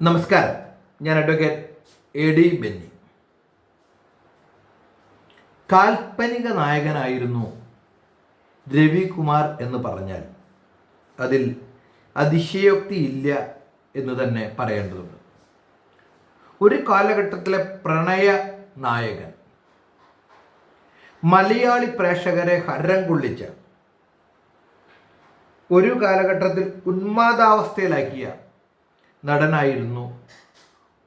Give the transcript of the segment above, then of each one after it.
നമസ്കാരം. ഞാൻ advocate A D Benny. കാൽപ്പനിക നായകനായിരുന്നു രവികുമാർ എന്ന് പറഞ്ഞാൽ അതിൽ അതിശയോക്തി ഇല്ല എന്ന് തന്നെ പറയേണ്ടതുണ്ട്. ഒരു കാലഘട്ടത്തിലെ പ്രണയ നായകൻ മലയാളി പ്രേക്ഷകരെ ഹരം കൊള്ളിച്ച ഒരു കാലഘട്ടത്തിൽ ഉന്മാദാവസ്ഥയിലാക്കിയ നടനായിരുന്നു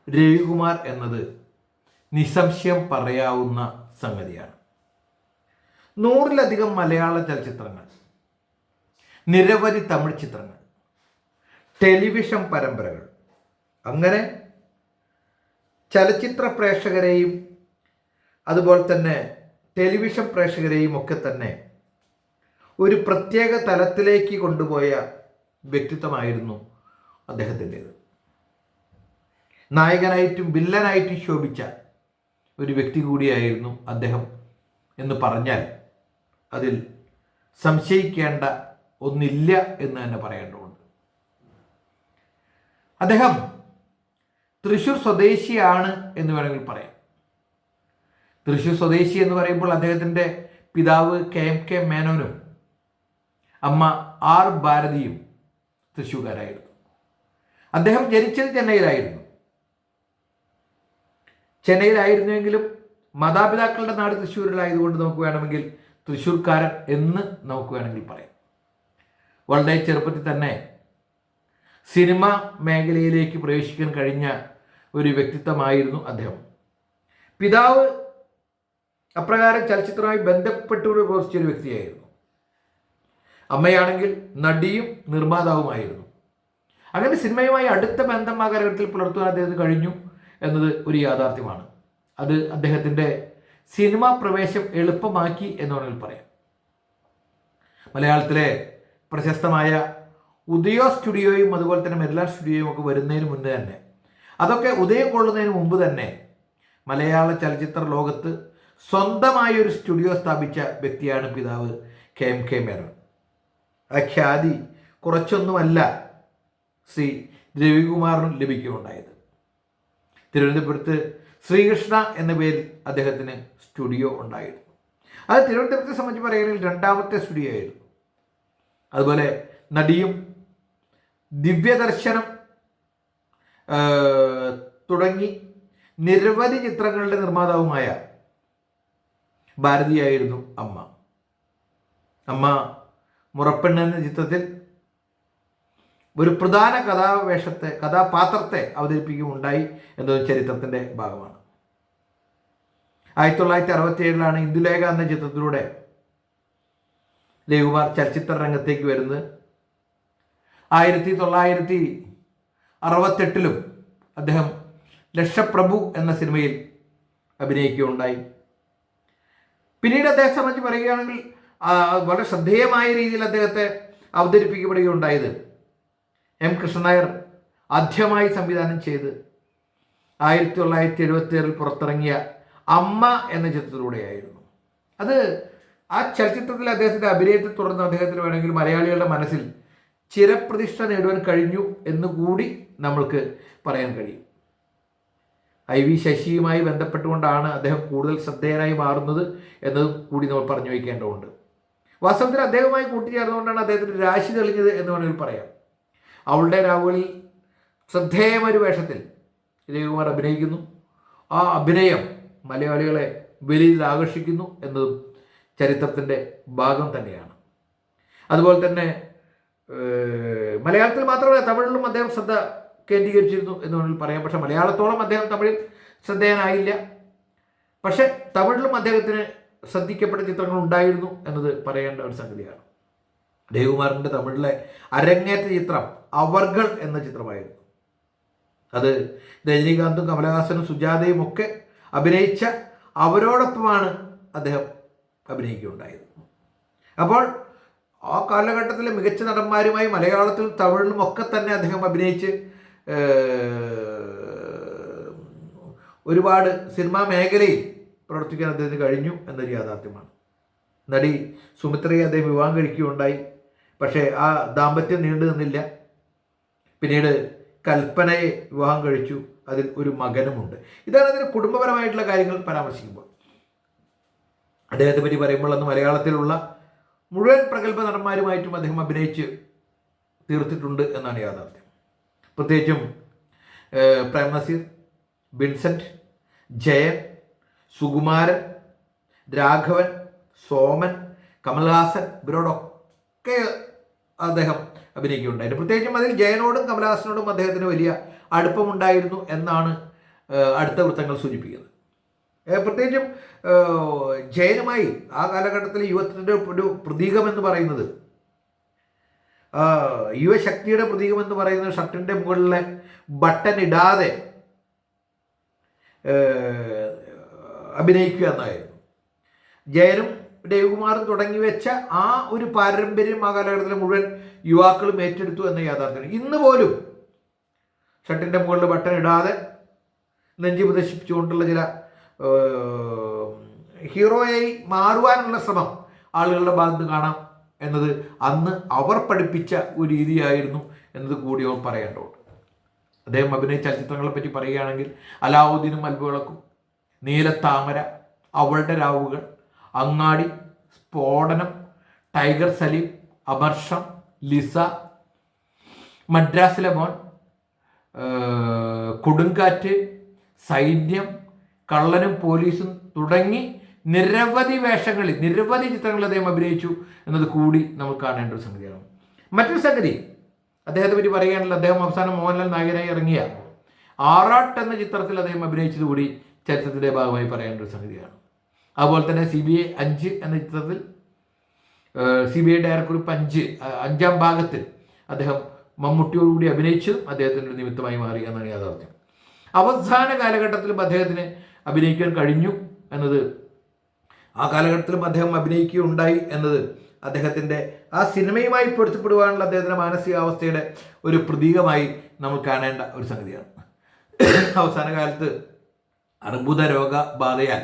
രവികുമാർ എന്നത് നിസ്സംശയം പറയാവുന്ന സംഗതിയാണ്. നൂറിലധികം മലയാള ചലച്ചിത്രങ്ങൾ നിരവധി തമിഴ് ചിത്രങ്ങൾ ടെലിവിഷൻ പരമ്പരകൾ. അങ്ങനെ ചലച്ചിത്ര പ്രേക്ഷകരെയും അതുപോലെ തന്നെ ടെലിവിഷൻ പ്രേക്ഷകരെയും ഒക്കെ തന്നെ ഒരു പ്രത്യേക തലത്തിലേക്ക് കൊണ്ടുപോയ വ്യക്തിത്വമായിരുന്നു അദ്ദേഹത്തിന്റേത്. നായകനായിട്ടും വില്ലനായിട്ടും ശോഭിച്ച ഒരു വ്യക്തി കൂടിയായിരുന്നു അദ്ദേഹം എന്ന് പറഞ്ഞാൽ അതിൽ സംശയിക്കേണ്ട ഒന്നില്ല എന്ന് തന്നെ പറയേണ്ടതുണ്ട്. അദ്ദേഹം തൃശൂർ സ്വദേശിയാണ് എന്ന് വേണമെങ്കിൽ പറയാം. തൃശൂർ സ്വദേശി എന്ന് പറയുമ്പോൾ അദ്ദേഹത്തിന്റെ പിതാവ് കെ എം കെ മേനോനും അമ്മ ആർ ഭാരതിയും തൃശ്ശൂർകാരായിരുന്നു. അദ്ദേഹം ജനിച്ചത് ചെന്നൈയിലായിരുന്നു. ചെന്നൈയിലായിരുന്നുവെങ്കിലും മാതാപിതാക്കളുടെ നാട് തൃശ്ശൂരിലായതുകൊണ്ട് നമുക്ക് വേണമെങ്കിൽ തൃശ്ശൂർക്കാരൻ എന്ന് നമുക്ക് വേണമെങ്കിൽ പറയാം. വളരെ ചെറുപ്പത്തിൽ തന്നെ സിനിമ മേഖലയിലേക്ക് പ്രവേശിക്കാൻ കഴിഞ്ഞ ഒരു വ്യക്തിത്വമായിരുന്നു അദ്ദേഹം. പിതാവ് അപ്രകാരം ചലച്ചിത്രവുമായി ബന്ധപ്പെട്ടുകൊണ്ട് പ്രവർത്തിച്ച ഒരു വ്യക്തിയായിരുന്നു. അമ്മയാണെങ്കിൽ നടിയും നിർമ്മാതാവുമായിരുന്നു. അങ്ങനെ സിനിമയുമായി അടുത്ത ബന്ധം ആ കാലഘട്ടത്തിൽ പുലർത്തുവാൻ അദ്ദേഹത്തിന് കഴിഞ്ഞു. എന്നത് ഒരു യാഥാർത്ഥ്യമാണ്. അത് അദ്ദേഹത്തിന്റെ സിനിമാ പ്രവേശം എളുപ്പമാക്കി എന്ന് വേണമെങ്കിൽ പറയാം. മലയാളത്തിലെ പ്രശസ്തമായ ഉദയോ സ്റ്റുഡിയോയും അതുപോലെ തന്നെ മെരിലാൻ സ്റ്റുഡിയോയും ഒക്കെ വരുന്നതിന് മുന്നേ തന്നെ അതൊക്കെ ഉദയം കൊള്ളുന്നതിന് മുമ്പ് തന്നെ മലയാള ചലച്ചിത്ര ലോകത്ത് സ്വന്തമായ ഒരു സ്റ്റുഡിയോ സ്ഥാപിച്ച വ്യക്തിയാണ് പിതാവ് കെ എം കെ മേനോൻ. ആ ഖ്യാതി കുറച്ചൊന്നുമല്ല ശ്രീ രവികുമാറിനും ലഭിക്കുകയുണ്ടായത്. തിരുവനന്തപുരത്ത് ശ്രീകൃഷ്ണ എന്ന പേരിൽ അദ്ദേഹത്തിന് സ്റ്റുഡിയോ ഉണ്ടായിരുന്നു. അത് തിരുവനന്തപുരത്തെ സംബന്ധിച്ച് പറയുകയാണെങ്കിൽ രണ്ടാമത്തെ സ്റ്റുഡിയോ ആയിരുന്നു. അതുപോലെ നടിയും ദിവ്യദർശനം തുടങ്ങി നിരവധി ചിത്രങ്ങളുടെ നിർമ്മാതാവുമായ ഭാരതിയായിരുന്നു അമ്മ. അമ്മ മുറപ്പെണ്ണ് എന്ന ചിത്രത്തിൽ ഒരു പ്രധാന കഥാവേഷത്തെ കഥാപാത്രത്തെ അവതരിപ്പിക്കുകയുണ്ടായി എന്നത് ചരിത്രത്തിന്റെ ഭാഗമാണ്. ആയിരത്തി തൊള്ളായിരത്തി അറുപത്തി ഏഴിലാണ് ഇന്ദുലേഖ എന്ന ചിത്രത്തിലൂടെ രവികുമാർ ചലച്ചിത്ര രംഗത്തേക്ക് വരുന്നത്. ആയിരത്തി തൊള്ളായിരത്തി അറുപത്തെട്ടിലും അദ്ദേഹം ലക്ഷപ്രഭു എന്ന സിനിമയിൽ അഭിനയിക്കുകയുണ്ടായി. പിന്നീട് അദ്ദേഹത്തെ സംബന്ധിച്ച് പറയുകയാണെങ്കിൽ വളരെ ശ്രദ്ധേയമായ രീതിയിൽ അദ്ദേഹത്തെ അവതരിപ്പിക്കപ്പെടുകയുണ്ടായത് എം കൃഷ്ണനായർ ആദ്യമായി സംവിധാനം ചെയ്ത് ആയിരത്തി തൊള്ളായിരത്തി എഴുപത്തി ഏഴിൽ പുറത്തിറങ്ങിയ അമ്മ എന്ന ചിത്രത്തിലൂടെയായിരുന്നു. അത് ആ ചലച്ചിത്രത്തിൽ അദ്ദേഹത്തിന്റെ അഭിനയത്തെ തുടർന്ന് അദ്ദേഹത്തിന് വേണമെങ്കിൽ മലയാളികളുടെ മനസ്സിൽ ചിരപ്രതിഷ്ഠ നേടുവാൻ കഴിഞ്ഞു എന്ന് കൂടി നമ്മൾക്ക് പറയാൻ കഴിയും. ഐ വി ശശിയുമായി ബന്ധപ്പെട്ടുകൊണ്ടാണ് അദ്ദേഹം കൂടുതൽ ശ്രദ്ധേയനായി മാറുന്നത് എന്ന് കൂടി നമ്മൾ പറഞ്ഞു വയ്ക്കേണ്ടതുണ്ട്. വാസ്തവത്തിൽ അദ്ദേഹവുമായി കൂട്ടിച്ചേർന്നുകൊണ്ടാണ് അദ്ദേഹത്തിന് രാശി തെളിഞ്ഞത് എന്ന് വേണമെങ്കിൽ പറയാം. അവളുടെ രാവുകളിൽ ശ്രദ്ധേയമൊരു വേഷത്തിൽ രവികുമാർ അഭിനയിക്കുന്നു. ആ അഭിനയം മലയാളികളെ വലിയ ആകർഷിക്കുന്നു എന്നതും ചരിത്രത്തിന്റെ ഭാഗം തന്നെയാണ്. അതുപോലെ തന്നെ മലയാളത്തിൽ മാത്രമല്ല തമിഴിലും അദ്ദേഹം ശ്രദ്ധ കേന്ദ്രീകരിച്ചിരുന്നു എന്ന് വേണമെങ്കിൽ പറയാം. പക്ഷേ മലയാളത്തോളം അദ്ദേഹം തമിഴിൽ ശ്രദ്ധേയനായില്ല. പക്ഷെ തമിഴിലും അദ്ദേഹത്തിന് ശ്രദ്ധിക്കപ്പെട്ട ചിത്രങ്ങൾ ഉണ്ടായിരുന്നു എന്നത് പറയേണ്ട ഒരു സംഗതിയാണ്. ദേവകുമാറിന്റെ തമിഴിലെ അരങ്ങേറ്റ ചിത്രം അവർകൾ എന്ന ചിത്രമായിരുന്നു. അത് രജനീകാന്തും കമലഹാസനും സുജാതയും ഒക്കെ അഭിനയിച്ച അവരോടൊപ്പമാണ് അദ്ദേഹം അഭിനയിക്കുകയുണ്ടായത്. അപ്പോൾ ആ കാലഘട്ടത്തിലെ മികച്ച നടന്മാരുമായി മലയാളത്തിൽ തമിഴിലും ഒക്കെ തന്നെ അദ്ദേഹം അഭിനയിച്ച് ഒരുപാട് സിനിമാ മേഖലയിൽ പ്രവർത്തിക്കാൻ അദ്ദേഹത്തിന് കഴിഞ്ഞു എന്നൊരു യാഥാർത്ഥ്യമാണ്. നടി സുമിത്രയെ അദ്ദേഹം വിവാഹം കഴിക്കുകയുണ്ടായി. പക്ഷേ ആ ദാമ്പത്യം നീണ്ടു നിന്നില്ല. പിന്നീട് കൽപ്പനയെ വിവാഹം കഴിച്ചു. അതിൽ ഒരു മകനുമുണ്ട്. ഇതാണ് അതിന് കുടുംബപരമായിട്ടുള്ള കാര്യങ്ങൾ പരാമർശിക്കുമ്പോൾ. അദ്ദേഹത്തെ പറ്റി പറയുമ്പോൾ അന്ന് മലയാളത്തിലുള്ള മുഴുവൻ പ്രഗത്ഭ നടന്മാരുമായിട്ടും അദ്ദേഹം അഭിനയിച്ച് തീർത്തിട്ടുണ്ട് എന്നാണ് യാഥാർത്ഥ്യം. പ്രത്യേകിച്ചും പ്രേം നസീർ വിൻസെന്റ് ജയൻ സുകുമാരൻ രാഘവൻ സോമൻ കമൽഹാസൻ ഇവരോടൊക്കെ അദ്ദേഹം അഭിനയിക്കുകയുണ്ടായിരുന്നു പ്രത്യേകിച്ചും അതിൽ ജയനോടും കമലഹാസനോടും അദ്ദേഹത്തിന് വലിയ അടുപ്പമുണ്ടായിരുന്നു എന്നാണ് അടുത്ത വൃത്തങ്ങൾ സൂചിപ്പിക്കുന്നത്. പ്രത്യേകിച്ചും ജയനുമായി ആ കാലഘട്ടത്തിൽ യുവത്തിന്റെ ഒരു പ്രതീകമെന്ന് പറയുന്നത് യുവശക്തിയുടെ പ്രതീകമെന്ന് പറയുന്നത് ഷർട്ടിന്റെ മുകളിലെ ബട്ടൺ ഇടാതെ അഭിനയിക്കുക എന്നായിരുന്നു. ജയനും ദേവകുമാറും തുടങ്ങി വെച്ച ആ ഒരു പാരമ്പര്യം ആ കാലഘട്ടത്തിൽ മുഴുവൻ യുവാക്കളും ഏറ്റെടുത്തു എന്ന യാഥാർത്ഥ്യം ഇന്ന് പോലും ഷർട്ടിന്റെ മുകളിൽ ബട്ടൺ ഇടാതെ നെഞ്ചി പ്രദർശിപ്പിച്ചുകൊണ്ടുള്ള ചില ഹീറോയായി മാറുവാനുള്ള ശ്രമം ആളുകളുടെ ഭാഗത്ത് കാണാം എന്നത് അന്ന് അവർ പഠിപ്പിച്ച ഒരു രീതിയായിരുന്നു എന്നത് കൂടി അവർ പറയേണ്ടതുണ്ട്. അദ്ദേഹം അഭിനയ ചലച്ചിത്രങ്ങളെ പറ്റി പറയുകയാണെങ്കിൽ അലാവുദ്ദീനും അൽബുകളക്കും നീലത്താമര അവളുടെ രാവുകൾ അങ്ങാടി സ്ഫോടനം ടൈഗർ സലീം അമർഷം ലിസ മദ്രാസിലെ മോൻ കൊടുങ്കാറ്റ് സൈന്യം കള്ളനും പോലീസും തുടങ്ങി നിരവധി വേഷങ്ങളിൽ നിരവധി ചിത്രങ്ങളിൽ അദ്ദേഹം അഭിനയിച്ചു എന്നത് കൂടി നമ്മൾ കാണേണ്ട ഒരു സംഗതിയാണ്. മറ്റൊരു സംഗതി അദ്ദേഹത്തെ പറ്റി പറയുകയാണെങ്കിൽ അദ്ദേഹം അവസാനം മോഹൻലാൽ നായകനായി ഇറങ്ങിയ ആറാട്ട് എന്ന ചിത്രത്തിൽ അദ്ദേഹം അഭിനയിച്ചത് കൂടി ചരിത്രത്തിന്റെ ഭാഗമായി പറയേണ്ട ഒരു സംഗതിയാണ്. അതുപോലെ തന്നെ സി ബി ഐ അഞ്ച് എന്ന ചിത്രത്തിൽ സി ബി ഐ ഡയറക്ടർ അഞ്ച് അഞ്ചാം ഭാഗത്തിൽ അദ്ദേഹം മമ്മൂട്ടിയോടുകൂടി അഭിനയിച്ചതും അദ്ദേഹത്തിന്റെ നിമിത്തമായി മാറി എന്നാണ് യാഥാർത്ഥ്യം. അവസാന കാലഘട്ടത്തിലും അദ്ദേഹത്തിന് അഭിനയിക്കാൻ കഴിഞ്ഞു എന്നത് ആ കാലഘട്ടത്തിലും അദ്ദേഹം അഭിനയിക്കുകയുണ്ടായി എന്നത് അദ്ദേഹത്തിന്റെ ആ സിനിമയുമായി പൊരുത്തപ്പെടുവാനുള്ള അദ്ദേഹത്തിന്റെ മാനസികാവസ്ഥയുടെ ഒരു പ്രതീകമായി നമ്മൾ കാണേണ്ട ഒരു സംഗതിയാണ്. അവസാന കാലത്ത് അർബുദ രോഗബാധയാൽ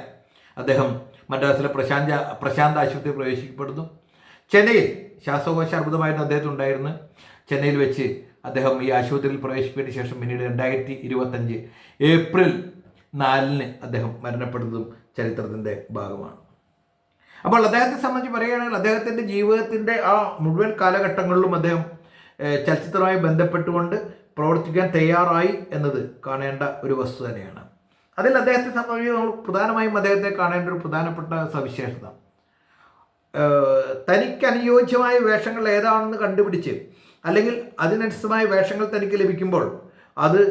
അദ്ദേഹം മദ്രാസിലെ പ്രശാന്ത പ്രശാന്ത് ആശുപത്രി പ്രവേശിക്കപ്പെടുന്നു. ചെന്നൈയിൽ ശ്വാസകോശ അർബുദമായിരുന്നു അദ്ദേഹത്തിന് ഉണ്ടായിരുന്നു ചെന്നൈയിൽ വെച്ച് അദ്ദേഹം ഈ ആശുപത്രിയിൽ പ്രവേശിപ്പിച്ചതിന് ശേഷം പിന്നീട് രണ്ടായിരത്തി ഇരുപത്തഞ്ച് ഏപ്രിൽ നാലിന് അദ്ദേഹം മരണപ്പെടുന്നതും ചരിത്രത്തിന്റെ ഭാഗമാണ്. അപ്പോൾ അദ്ദേഹത്തെ സംബന്ധിച്ച് പറയുകയാണെങ്കിൽ അദ്ദേഹത്തിന്റെ ജീവിതത്തിന്റെ ആ മുഴുവൻ കാലഘട്ടങ്ങളിലും അദ്ദേഹം ചലച്ചിത്രമായി ബന്ധപ്പെട്ടുകൊണ്ട് പ്രവർത്തിക്കാൻ തയ്യാറായി എന്നത് കാണേണ്ട ഒരു വസ്തു തന്നെയാണ്. അതിൽ അദ്ദേഹത്തെ സംബന്ധിച്ച് നമ്മൾ പ്രധാനമായും അദ്ദേഹത്തെ കാണേണ്ട ഒരു പ്രധാനപ്പെട്ട സവിശേഷത. തനിക്ക് അനുയോജ്യമായ വേഷങ്ങൾ ഏതാണെന്ന് കണ്ടുപിടിച്ച് അല്ലെങ്കിൽ അതിനനുസൃതമായ വേഷങ്ങൾ തനിക്ക് ലഭിക്കുമ്പോൾ അത്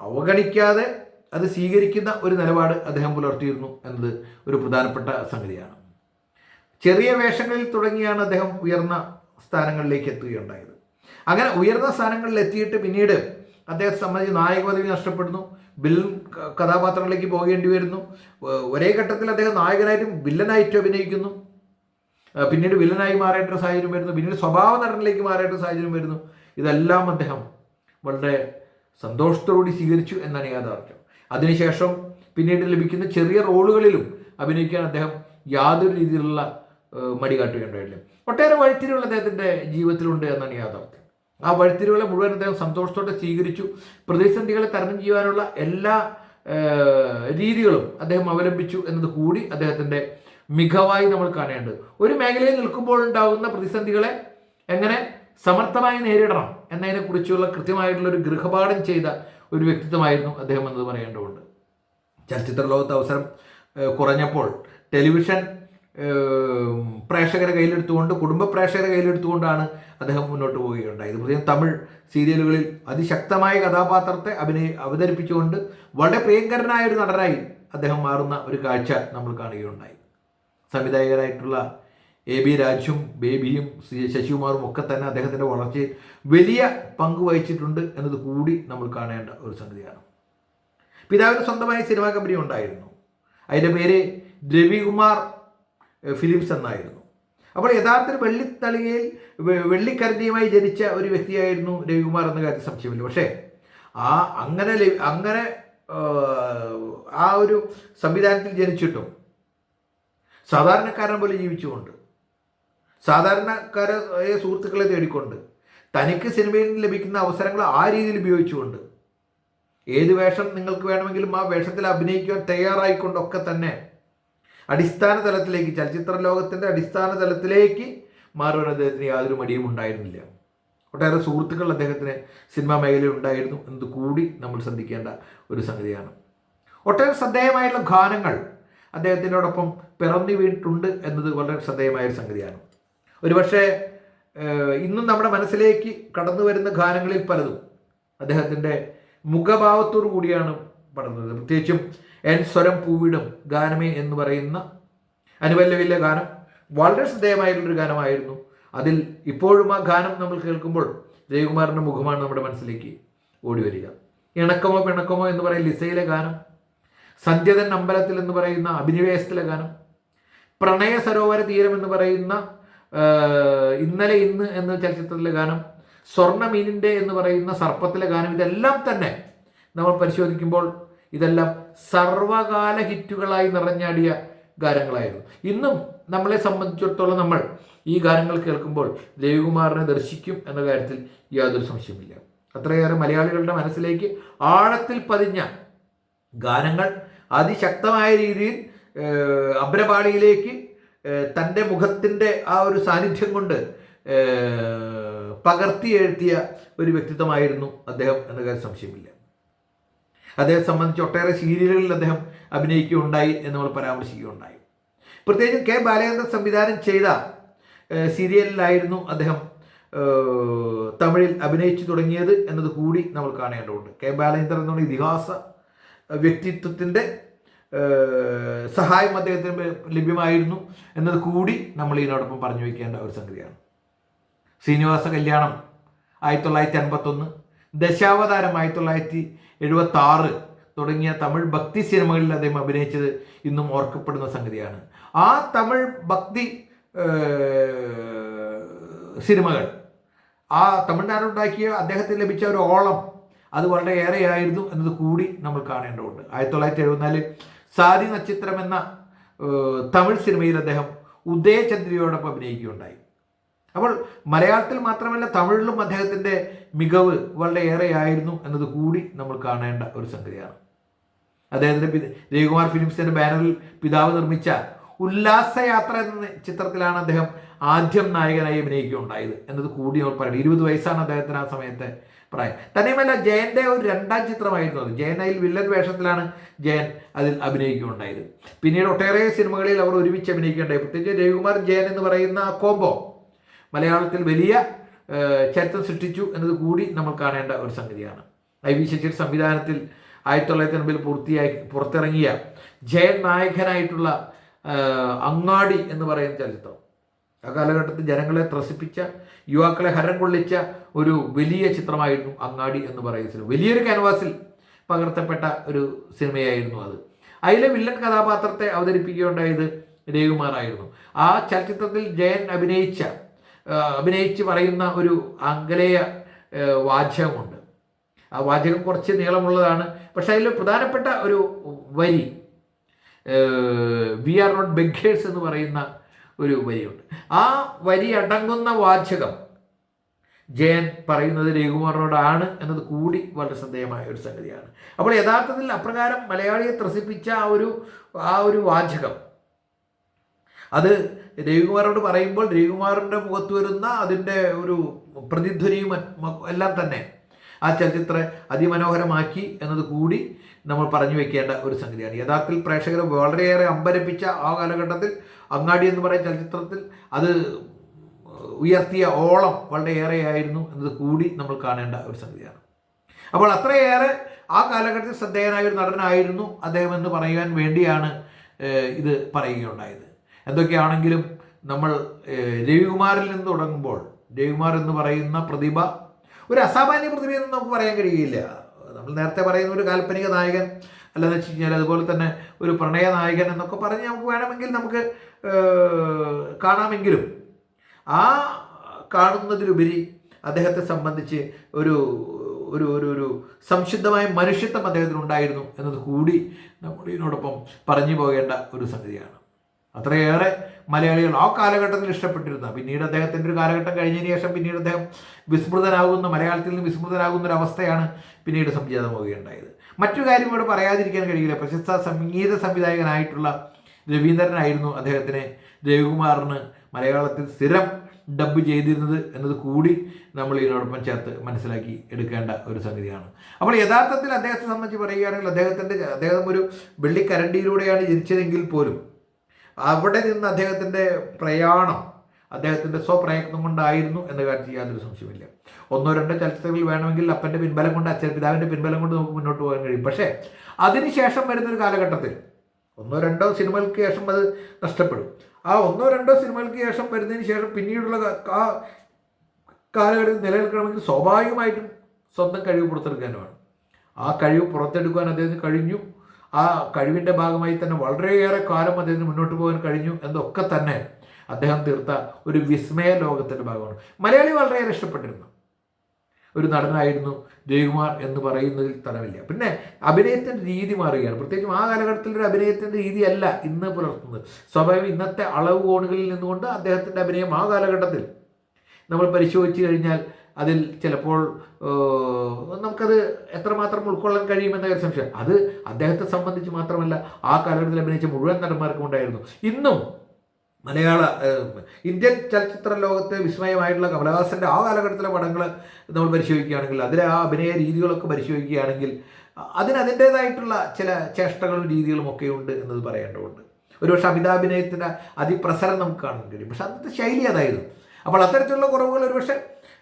അവഗണിക്കാതെ അത് സ്വീകരിക്കുന്ന ഒരു നിലപാട് അദ്ദേഹം പുലർത്തിയിരുന്നു എന്നത് ഒരു പ്രധാനപ്പെട്ട സംഗതിയാണ്. ചെറിയ വേഷങ്ങളിൽ തുടങ്ങിയാണ് അദ്ദേഹം ഉയർന്ന സ്ഥാനങ്ങളിലേക്ക് എത്തുകയുണ്ടായത്. അങ്ങനെ ഉയർന്ന സ്ഥാനങ്ങളിൽ എത്തിയിട്ട് പിന്നീട് അദ്ദേഹത്തെ സംബന്ധിച്ച് നായക പദവി നഷ്ടപ്പെടുന്നു. വില്ലൻ കഥാപാത്രങ്ങളിലേക്ക് പോകേണ്ടി വരുന്നു. ഒരേ ഘട്ടത്തിൽ അദ്ദേഹം നായകനായിട്ടും വില്ലനായിട്ടും അഭിനയിക്കുന്നു. പിന്നീട് വില്ലനായി മാറേണ്ട ഒരു സാഹചര്യം വരുന്നു. പിന്നീട് സ്വഭാവ നടനിലേക്ക് മാറേണ്ട സാഹചര്യം വരുന്നു. ഇതെല്ലാം അദ്ദേഹം വളരെ സന്തോഷത്തോടുകൂടി സ്വീകരിച്ചു എന്നാണ് യാഥാർത്ഥ്യം. അതിനുശേഷം പിന്നീട് ലഭിക്കുന്ന ചെറിയ റോളുകളിലും അഭിനയിക്കാൻ അദ്ദേഹം യാതൊരു രീതിയിലുള്ള മടി കാട്ടുകയുണ്ടായില്ല. ഒട്ടേറെ വഴിത്തിരിവുള്ള അദ്ദേഹത്തിന്റെ ജീവിതത്തിലുണ്ട് എന്നാണ് യാഥാർത്ഥ്യം. ആ വഴിത്തിരിവുകളെ മുഴുവൻ അദ്ദേഹം സന്തോഷത്തോടെ സ്വീകരിച്ചു. പ്രതിസന്ധികളെ തരണം ചെയ്യുവാനുള്ള എല്ലാ രീതികളും അദ്ദേഹം അവലംബിച്ചു എന്നത് കൂടി അദ്ദേഹത്തിന്റെ മികവായി നമ്മൾ കാണേണ്ടത്. ഒരു മേഖലയിൽ നിൽക്കുമ്പോൾ ഉണ്ടാകുന്ന പ്രതിസന്ധികളെ എങ്ങനെ സമർത്ഥമായി നേരിടണം എന്നതിനെക്കുറിച്ചുള്ള കൃത്യമായിട്ടുള്ള ഒരു ഗൃഹപാഠം ചെയ്ത ഒരു വ്യക്തിത്വമായിരുന്നു അദ്ദേഹം എന്നത് പറയേണ്ടതുണ്ട്. ചലച്ചിത്ര ലോകത്ത് അവസരം കുറഞ്ഞപ്പോൾ ടെലിവിഷൻ പ്രേക്ഷകരെ കയ്യിലെടുത്തുകൊണ്ട് കുടുംബ പ്രേക്ഷകരെ കയ്യിലെടുത്തുകൊണ്ടാണ് അദ്ദേഹം മുന്നോട്ട് പോവുകയുണ്ടായത്. പ്രത്യേകം തമിഴ് സീരിയലുകളിൽ അതിശക്തമായ കഥാപാത്രത്തെ അഭിനയ അവതരിപ്പിച്ചുകൊണ്ട് വളരെ പ്രിയങ്കരനായ ഒരു നടനായി അദ്ദേഹം മാറുന്ന ഒരു കാഴ്ച നമ്മൾ കാണുകയുണ്ടായി. സംവിധായകരായിട്ടുള്ള എ ബി രാജും ബേബിയും ശശികുമാറും ഒക്കെ തന്നെ അദ്ദേഹത്തിന്റെ വളർച്ചയിൽ വലിയ പങ്ക് വഹിച്ചിട്ടുണ്ട് എന്നത് കൂടി നമ്മൾ കാണേണ്ട ഒരു സംഗതിയാണ്. പിതാവിന് സ്വന്തമായ സിനിമാ കമ്പനി ഉണ്ടായിരുന്നു. അതിന്റെ പേര് രവികുമാർ ഫിലിംസ് എന്നായിരുന്നു. അപ്പോൾ യഥാർത്ഥത്തിൽ വെള്ളിത്തളികയിൽ വെള്ളിക്കരണ്ടിയുമായി ജനിച്ച ഒരു വ്യക്തിയായിരുന്നു രവികുമാർ എന്ന കാര്യത്തിൽ സംശയമില്ല. പക്ഷേ ആ അങ്ങനെ അങ്ങനെ ആ ഒരു സംവിധാനത്തിൽ ജനിച്ചിട്ടും സാധാരണക്കാരനെ പോലെ ജീവിച്ചുകൊണ്ട് സാധാരണക്കാരെ സുഹൃത്തുക്കളെ തേടിക്കൊണ്ട് തനിക്ക് സിനിമയിൽ നിന്ന് ലഭിക്കുന്ന അവസരങ്ങൾ ആ രീതിയിൽ ഉപയോഗിച്ചുകൊണ്ട് ഏത് വേഷം നിങ്ങൾക്ക് വേണമെങ്കിലും ആ വേഷത്തിൽ അഭിനയിക്കുവാൻ തയ്യാറായിക്കൊണ്ടൊക്കെ തന്നെ അടിസ്ഥാന തലത്തിലേക്ക് ചലച്ചിത്ര ലോകത്തിന്റെ അടിസ്ഥാന തലത്തിലേക്ക് മാറുവാൻ അദ്ദേഹത്തിന് യാതൊരു മടിയും ഉണ്ടായിരുന്നില്ല. ഒട്ടേറെ സുഹൃത്തുക്കൾ അദ്ദേഹത്തിന് സിനിമാ മേഖലയിൽ ഉണ്ടായിരുന്നു. എന്നത് കൂടി നമ്മൾ ശ്രദ്ധിക്കേണ്ട ഒരു സംഗതിയാണ്. ഒട്ടേറെ ശ്രദ്ധേയമായിട്ടുള്ള ഗാനങ്ങൾ അദ്ദേഹത്തിനോടൊപ്പം പിറന്നു വീട്ടുണ്ട് എന്നത് വളരെ ശ്രദ്ധേയമായ ഒരു സംഗതിയാണ്. ഒരുപക്ഷെ ഇന്നും നമ്മുടെ മനസ്സിലേക്ക് കടന്നു വരുന്ന ഗാനങ്ങളിൽ പലതും അദ്ദേഹത്തിന്റെ മുഖഭാവത്തോടു കൂടിയാണ് പടർന്നത്. പ്രത്യേകിച്ചും എൻ സ്വരം പൂവിടും ഗാനമേ എന്ന് പറയുന്ന അനുപല്ലവിയിലെ ഗാനം വളരെ ശ്രദ്ധേയമായിട്ടുള്ളൊരു ഗാനമായിരുന്നു. അതിൽ ഇപ്പോഴും ആ ഗാനം നമ്മൾ കേൾക്കുമ്പോൾ ജയകുമാറിന്റെ മുഖമാണ് നമ്മുടെ മനസ്സിലേക്ക് ഓടി വരിക. ഇണക്കമോ പിണക്കമോ എന്ന് പറയുന്ന ലിസയിലെ ഗാനം സന്ധ്യതൻ അമ്പലത്തിൽ എന്ന് പറയുന്ന അഭിനിവേശത്തിലെ ഗാനം പ്രണയ സരോവര തീരം എന്ന് പറയുന്ന ഇന്നലെ ഇന്ന് എന്ന ചലച്ചിത്രത്തിലെ ഗാനം സ്വർണമീനിന്റെ എന്ന് പറയുന്ന സർപ്പത്തിലെ ഗാനം ഇതെല്ലാം തന്നെ നമ്മൾ പരിശോധിക്കുമ്പോൾ ഇതെല്ലാം സർവകാല ഹിറ്റുകളായി നിറഞ്ഞാടിയ ഗാനങ്ങളായിരുന്നു. ഇന്നും നമ്മളെ സംബന്ധിച്ചിടത്തോളം നമ്മൾ ഈ ഗാനങ്ങൾ കേൾക്കുമ്പോൾ ദേവികുമാറിനെ ദർശിക്കും എന്ന കാര്യത്തിൽ യാതൊരു സംശയമില്ല അത്രയേറെ മലയാളികളുടെ മനസ്സിലേക്ക് ആഴത്തിൽ പതിഞ്ഞ ഗാനങ്ങൾ അതിശക്തമായ രീതിയിൽ അബ്രപാളിയിലേക്ക് തന്റെ മുഖത്തിന്റെ ആ ഒരു സാന്നിധ്യം കൊണ്ട് പകർത്തി എഴുത്തിയ ഒരു വ്യക്തിത്വമായിരുന്നു അദ്ദേഹം എന്ന കാര്യം സംശയമില്ല. അദ്ദേഹത്തെ സംബന്ധിച്ച് ഒട്ടേറെ സീരിയലുകളിൽ അദ്ദേഹം അഭിനയിക്കുകയുണ്ടായി എന്ന് നമ്മൾ പരാമർശിക്കുകയുണ്ടായി. പ്രത്യേകിച്ചും കെ ബാലചന്ദ്രൻ സംവിധാനം ചെയ്ത സീരിയലിലായിരുന്നു അദ്ദേഹം തമിഴിൽ അഭിനയിച്ചു തുടങ്ങിയത് എന്നത് കൂടി നമ്മൾ കാണേണ്ടതുണ്ട്. കെ ബാലചന്ദ്രൻ എന്നുള്ള ഇതിഹാസ വ്യക്തിത്വത്തിന്റെ സഹായം അദ്ദേഹത്തിന് ലഭ്യമായിരുന്നു എന്നത് കൂടി നമ്മൾ ഇതിനോടൊപ്പം പറഞ്ഞു വയ്ക്കേണ്ട ഒരു സംഗതിയാണ്. ശ്രീനിവാസ കല്യാണം ആയിരത്തി തൊള്ളായിരത്തി അൻപത്തൊന്ന് ദശാവതാരം ആയിരത്തി തൊള്ളായിരത്തി എഴുപത്തി ആറ് തുടങ്ങിയ തമിഴ് ഭക്തി സിനിമകളിൽ അദ്ദേഹം അഭിനയിച്ചത് ഇന്നും ഓർക്കപ്പെടുന്ന സംഗതിയാണ്. ആ തമിഴ് ഭക്തി സിനിമകൾ ആ തമിഴ്നാടുണ്ടാക്കിയ അദ്ദേഹത്തിന് ലഭിച്ച ഒരു ഓളം അത് വളരെ ഏറെയായിരുന്നു എന്നത് കൂടി നമ്മൾ കാണേണ്ടതുണ്ട്. ആയിരത്തി തൊള്ളായിരത്തി എഴുപത്തിനാലിൽ സാരി നക്ഷത്രം എന്ന തമിഴ് സിനിമയിൽ അദ്ദേഹം ഉദയചന്ദ്രിയോടൊപ്പം അഭിനയിക്കുകയുണ്ടായി. അപ്പോൾ മലയാളത്തിൽ മാത്രമല്ല തമിഴിലും അദ്ദേഹത്തിന്റെ മികവ് വളരെ ഏറെയായിരുന്നു എന്നത് കൂടി നമ്മൾ കാണേണ്ട ഒരു സംഗതിയാണ്. അദ്ദേഹത്തിന്റെ ജയകുമാർ ഫിലിംസിന്റെ ബാനറിൽ പിതാവ് നിർമ്മിച്ച ഉല്ലാസയാത്ര എന്ന ചിത്രത്തിലാണ് അദ്ദേഹം ആദ്യം നായകനായി അഭിനയിക്കുകയുണ്ടായത് എന്നത് കൂടി അവർ പറയണം ഇരുപത് വയസ്സാണ് അദ്ദേഹത്തിന് ആ സമയത്തെ പ്രായം. തന്നെയുമല്ല ജയന്റെ ഒരു രണ്ടാം ചിത്രമായിരുന്നു അത്. ജയനയിൽ വില്ലൻ വേഷത്തിലാണ് ജയൻ അതിൽ അഭിനയിക്കുകയുണ്ടായത്. പിന്നീട് ഒട്ടേറെ സിനിമകളിൽ അവർ ഒരുമിച്ച് അഭിനയിക്കുകയുണ്ടായി. പ്രത്യേകിച്ച് രവികുമാർ ജയൻ എന്ന് പറയുന്ന കോംബോ മലയാളത്തിൽ വലിയ ചരിത്രം സൃഷ്ടിച്ചു എന്നത് കൂടി നമ്മൾ കാണേണ്ട ഒരു സംഗതിയാണ്. ഐ വി ശശിയുടെ സംവിധാനത്തിൽ ആയിരത്തി തൊള്ളായിരത്തി എൺപതിൽ പൂർത്തിയാക്കി പുറത്തിറങ്ങിയ ജയൻ നായകനായിട്ടുള്ള അങ്ങാടി എന്ന് പറയുന്ന ചരിത്രം ആ കാലഘട്ടത്തിൽ ജനങ്ങളെ ത്രസിപ്പിച്ച യുവാക്കളെ ഹരം കൊള്ളിച്ച ഒരു വലിയ ചിത്രമായിരുന്നു അങ്ങാടി എന്ന് പറയുന്ന സിനിമ. വലിയൊരു ക്യാൻവാസിൽ പകർത്തപ്പെട്ട ഒരു സിനിമയായിരുന്നു അത്. അതിലെ വില്ലൻ കഥാപാത്രത്തെ അവതരിപ്പിക്കുകയുണ്ടായത് രവികുമാറായിരുന്നു. ആ ചലച്ചിത്രത്തിൽ ജയൻ അഭിനയിച്ച അഭിനയിച്ച് പറയുന്ന ഒരു ആംഗലേയ വാചകമുണ്ട്. ആ വാചകം കുറച്ച് നീളമുള്ളതാണ്. പക്ഷേ അതിൽ പ്രധാനപ്പെട്ട ഒരു വരി വി ആർ നോട്ട് ബെഗേഴ്സ് എന്ന് പറയുന്ന ഒരു വരിയുണ്ട്. ആ വരി അടങ്ങുന്ന വാചകം ജയൻ പറയുന്നത് രഘുമാറിനോടാണ് എന്നത് കൂടി വളരെ ശ്രദ്ധേയമായ ഒരു സംഗതിയാണ്. അപ്പോൾ യഥാർത്ഥത്തിൽ അപ്രകാരം മലയാളിയെ ത്രസിപ്പിച്ച ആ ഒരു ആ ഒരു വാചകം അത് രവികുമാറോട് പറയുമ്പോൾ രവികുമാറിന്റെ മുഖത്ത് വരുന്ന അതിന്റെ ഒരു പ്രതിധ്വനിയും എല്ലാം തന്നെ ആ ചലച്ചിത്ര അതിമനോഹരമാക്കി എന്നത് കൂടി നമ്മൾ പറഞ്ഞു വെക്കേണ്ട ഒരു സംഗതിയാണ്. യഥാർത്ഥത്തിൽ പ്രേക്ഷകരെ വളരെയേറെ അമ്പരപ്പിച്ച ആ കാലഘട്ടത്തിൽ അങ്ങാടി എന്ന് പറയുന്ന ചലച്ചിത്രത്തിൽ അത് ഉയർത്തിയ ഓളം വളരെ ഏറെയായിരുന്നു എന്നത് കൂടി നമ്മൾ കാണേണ്ട ഒരു സംഗതിയാണ്. അപ്പോൾ അത്രയേറെ ആ കാലഘട്ടത്തിൽ ശ്രദ്ധേയനായ ഒരു നടനായിരുന്നു അദ്ദേഹം എന്ന് പറയുവാൻ വേണ്ടിയാണ് ഇത് പറയുകയുണ്ടായത്. എന്തൊക്കെയാണെങ്കിലും നമ്മൾ രവികുമാറിൽ നിന്ന് തുടങ്ങുമ്പോൾ രവികുമാർ എന്ന് പറയുന്ന പ്രതിഭ ഒരു അസാമാന്യ പ്രതിഭയെന്ന് നമുക്ക് പറയാൻ കഴിയില്ല. നമ്മൾ നേരത്തെ പറയുന്ന ഒരു കാൽപ്പനിക നായകൻ അല്ലെന്ന് വെച്ച് കഴിഞ്ഞാൽ അതുപോലെ തന്നെ ഒരു പ്രണയ നായകൻ എന്നൊക്കെ പറഞ്ഞ് നമുക്ക് വേണമെങ്കിൽ നമുക്ക് കാണാമെങ്കിലും ആ കാണുന്നതിലുപരി അദ്ദേഹത്തെ സംബന്ധിച്ച് ഒരു ഒരു ഒരു ഒരു സംശുദ്ധമായ മനുഷ്യത്വം അദ്ദേഹത്തിനുണ്ടായിരുന്നു എന്നത് കൂടി നമ്മുടെ ഇതിനോടൊപ്പം പറഞ്ഞു പോകേണ്ട ഒരു സംഗതിയാണ്. അത്രയേറെ മലയാളികൾ ആ കാലഘട്ടത്തിൽ ഇഷ്ടപ്പെട്ടിരുന്ന പിന്നീട് അദ്ദേഹത്തിന്റെ ഒരു കാലഘട്ടം കഴിഞ്ഞതിന് ശേഷം പിന്നീട് അദ്ദേഹം വിസ്മൃതനാകുന്ന മലയാളത്തിൽ നിന്ന് വിസ്മൃതനാകുന്ന ഒരു അവസ്ഥയാണ് പിന്നീട് സംജാതമാവുകയുണ്ടായത് മറ്റു കാര്യം ഇവിടെ പറയാതിരിക്കാൻ കഴിയില്ല. പ്രശസ്ത സംഗീത സംവിധായകനായിട്ടുള്ള രവീന്ദ്രനായിരുന്നു അദ്ദേഹത്തിന് രവികുമാറിന് മലയാളത്തിൽ സ്ഥിരം ഡബ് ചെയ്തിരുന്നത് എന്നത് കൂടി നമ്മൾ ഇതിനോടൊപ്പം ചേർത്ത് മനസ്സിലാക്കി എടുക്കേണ്ട ഒരു സംഗതിയാണ്. അപ്പോൾ യഥാർത്ഥത്തിൽ അദ്ദേഹത്തെ സംബന്ധിച്ച് പറയുകയാണെങ്കിൽ അദ്ദേഹത്തിന്റെ അദ്ദേഹം ഒരു വെള്ളിക്കരണ്ടിയിലൂടെയാണ് ജനിച്ചതെങ്കിൽ പോലും അവിടെ നിന്ന് അദ്ദേഹത്തിന്റെ പ്രയാണം അദ്ദേഹത്തിന്റെ സ്വപ്രയത്നം കൊണ്ടായിരുന്നു എന്ന കാര്യത്തിൽ യാതൊരു സംശയമില്ല ഒന്നോ രണ്ടോ ചലച്ചിത്രങ്ങൾ വേണമെങ്കിൽ അപ്പന്റെ പിൻബലം കൊണ്ട് അച്ഛൻ പിതാവിന്റെ പിൻബലം കൊണ്ട് നമുക്ക് മുന്നോട്ട് പോകാൻ കഴിയും. പക്ഷേ അതിനുശേഷം വരുന്നൊരു കാലഘട്ടത്തിൽ ഒന്നോ രണ്ടോ സിനിമകൾക്ക് ശേഷം അത് നഷ്ടപ്പെടും. ആ ഒന്നോ രണ്ടോ സിനിമകൾക്ക് ശേഷം വരുന്നതിന് ശേഷം പിന്നീടുള്ള ആ കാലഘട്ടത്തിൽ നിലനിൽക്കണമെങ്കിൽ സ്വാഭാവികമായിട്ടും സ്വന്തം കഴിവ് പുറത്തെടുക്കാനുമാണ്. ആ കഴിവ് പുറത്തെടുക്കാൻ അദ്ദേഹത്തിന് കഴിഞ്ഞു. ആ കഴിവിന്റെ ഭാഗമായി തന്നെ വളരെയേറെ കാലം അദ്ദേഹത്തിന് മുന്നോട്ട് പോകാൻ കഴിഞ്ഞു എന്നൊക്കെ തന്നെ അദ്ദേഹം തീർത്ത ഒരു വിസ്മയ ലോകത്തിന്റെ ഭാഗമാണ്. മലയാളി വളരെയേറെ ഇഷ്ടപ്പെട്ടിരുന്നു. ഒരു നടനായിരുന്നു ജയകുമാർ എന്ന് പറയുന്നതിൽ തലമില്ല പിന്നെ അഭിനയത്തിന്റെ രീതി മാറുകയാണ്. പ്രത്യേകിച്ചും ആ കാലഘട്ടത്തിൽ ഒരു അഭിനയത്തിന്റെ രീതിയല്ല ഇന്ന് പുലർത്തുന്നത്. സ്വാഭാവികം ഇന്നത്തെ അളവ് കോണുകളിൽ നിന്നുകൊണ്ട് അദ്ദേഹത്തിന്റെ അഭിനയം ആ കാലഘട്ടത്തിൽ നമ്മൾ പരിശോധിച്ച് കഴിഞ്ഞാൽ അതിൽ ചിലപ്പോൾ നമുക്കത് എത്രമാത്രം ഉൾക്കൊള്ളാൻ കഴിയുമെന്ന ഒരു സംശയം. അത് അദ്ദേഹത്തെ സംബന്ധിച്ച് മാത്രമല്ല ആ കാലഘട്ടത്തിൽ അഭിനയിച്ച മുഴുവൻ നടന്മാർക്കും ഉണ്ടായിരുന്നു. ഇന്നും മലയാള ഇന്ത്യൻ ചലച്ചിത്ര ലോകത്തെ വിസ്മയമായിട്ടുള്ള കമലഹാസന്റെ ആ കാലഘട്ടത്തിലെ പടങ്ങൾ നമ്മൾ പരിശോധിക്കുകയാണെങ്കിൽ അതിലെ ആ അഭിനയ രീതികളൊക്കെ പരിശോധിക്കുകയാണെങ്കിൽ അതിന് അതിന്റേതായിട്ടുള്ള ചില ചേഷ്ടകളും രീതികളും ഒക്കെ ഉണ്ട് എന്നത് പറയേണ്ടതുണ്ട്. ഒരുപക്ഷെ അമിതാഭിനയത്തിന്റെ അതിപ്രസരം നമുക്ക് കാണാൻ കഴിയും. പക്ഷെ അന്നത്തെ ശൈലി അതായിരുന്നു. അപ്പോൾ അത്തരത്തിലുള്ള കുറവുകൾ ഒരുപക്ഷെ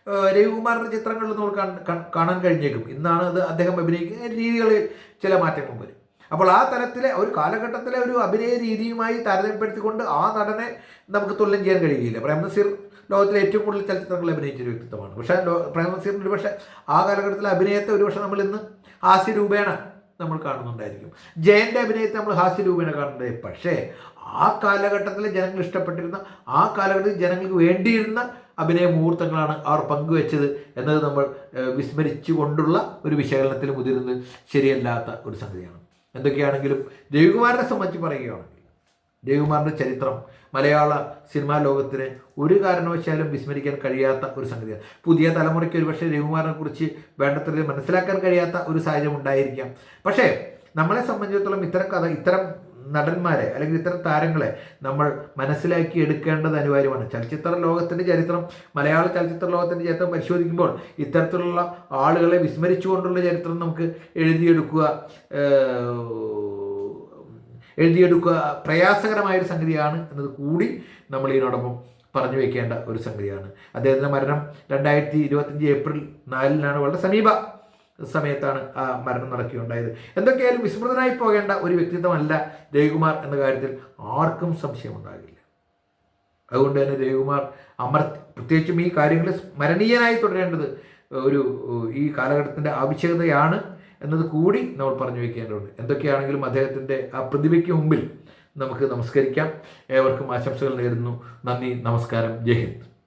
രവികുമാറിന്റെ ചിത്രങ്ങളിൽ നമ്മൾ കാണ്- കാണ്- കാണാൻ കഴിഞ്ഞേക്കും. ഇന്നാണ് അത് അദ്ദേഹം അഭിനയിക്കുന്ന രീതികളിൽ ചില മാറ്റങ്ങൾ വരും. അപ്പോൾ ആ തലത്തിലെ ഒരു കാലഘട്ടത്തിലെ ഒരു അഭിനയ രീതിയുമായി താരതമ്യപ്പെടുത്തിക്കൊണ്ട് ആ നടനെ നമുക്ക് തുല്യം ചെയ്യാൻ കഴിയില്ല. പ്രേംനസീർ ലോകത്തിലെ ഏറ്റവും കൂടുതൽ ചലച്ചിത്രങ്ങൾ അഭിനയിച്ച ഒരു വ്യക്തിത്വമാണ്. പക്ഷേ പ്രേംനസീറിന് പ്രേംനസീറിന്റെ ഒരു പക്ഷേ ആ കാലഘട്ടത്തിലെ അഭിനയത്തെ ഒരുപക്ഷെ നമ്മൾ ഇന്ന് ഹാസ്യരൂപേണ നമ്മൾ കാണുന്നുണ്ടായിരിക്കും. ജയന്റെ അഭിനയത്തെ നമ്മൾ ഹാസ്യരൂപേണ കാണുന്നുണ്ട് പക്ഷേ ആ കാലഘട്ടത്തിൽ ജനങ്ങൾ ഇഷ്ടപ്പെട്ടിരുന്ന ആ കാലഘട്ടത്തിൽ ജനങ്ങൾക്ക് വേണ്ടിയിരുന്ന അഭിനയ മുഹൂർത്തങ്ങളാണ് അവർ പങ്കുവെച്ചത് എന്നത് നമ്മൾ വിസ്മരിച്ചു കൊണ്ടുള്ള ഒരു വിശകലനത്തിൽ മുതിരുന്നത് ശരിയല്ലാത്ത ഒരു സംഗതിയാണ്. എന്തൊക്കെയാണെങ്കിലും രവികുമാറിനെ സംബന്ധിച്ച് പറയുകയാണെങ്കിൽ രവികുമാറിന്റെ ചരിത്രം മലയാള സിനിമാ ലോകത്തിന് ഒരു കാരണവശാലും വിസ്മരിക്കാൻ കഴിയാത്ത ഒരു സംഗതിയാണ്. പുതിയ തലമുറയ്ക്ക് ഒരുപക്ഷെ രവികുമാറിനെ കുറിച്ച് വേണ്ടത്ര മനസ്സിലാക്കാൻ കഴിയാത്ത ഒരു സാഹചര്യം ഉണ്ടായിരിക്കാം. പക്ഷേ നമ്മളെ സംബന്ധിച്ചിടത്തോളം ഇത്തരം കഥ ഇത്തരം നടന്മാരെ അല്ലെങ്കിൽ ഇത്തരം താരങ്ങളെ നമ്മൾ മനസ്സിലാക്കി എടുക്കേണ്ടത് അനിവാര്യമാണ്. ചലച്ചിത്ര ലോകത്തിന്റെ ചരിത്രം മലയാള ചലച്ചിത്ര ലോകത്തിന്റെ ചരിത്രം പരിശോധിക്കുമ്പോൾ ഇത്തരത്തിലുള്ള ആളുകളെ വിസ്മരിച്ചുകൊണ്ടുള്ള ചരിത്രം നമുക്ക് എഴുതിയെടുക്കുക എഴുതിയെടുക്കുക പ്രയാസകരമായൊരു സംഗതിയാണ് എന്നത് കൂടി നമ്മൾ ഇതിനോടൊപ്പം പറഞ്ഞു വെക്കേണ്ട ഒരു സംഗതിയാണ്. അദ്ദേഹത്തിന്റെ മരണം രണ്ടായിരത്തി ഇരുപത്തഞ്ച് ഏപ്രിൽ നാലിനാണ് വളരെ സമീപ സമയത്താണ് ആ മരണം നടക്കുകയുണ്ടായത്. എന്തൊക്കെയായാലും വിസ്മൃതനായി പോകേണ്ട ഒരു വ്യക്തിത്വമല്ല രവികുമാർ എന്ന കാര്യത്തിൽ ആർക്കും സംശയമുണ്ടാകില്ല. അതുകൊണ്ട് തന്നെ രവികുമാർ അമർ പ്രത്യേകിച്ചും ഈ കാര്യങ്ങൾ സ്മരണീയനായി തുടരേണ്ടത് ഒരു ഈ കാലഘട്ടത്തിന്റെ ആവശ്യകതയാണ് എന്നത് കൂടി നമ്മൾ പറഞ്ഞു വയ്ക്കേണ്ടതുണ്ട്. എന്തൊക്കെയാണെങ്കിലും അദ്ദേഹത്തിന്റെ ആ പ്രതിഭയ്ക്ക് മുമ്പിൽ നമുക്ക് നമസ്കരിക്കാം. ഏവർക്കും ആശംസകൾ നേരുന്നു. നന്ദി നമസ്കാരം. ജയ് ഹിന്ദ്.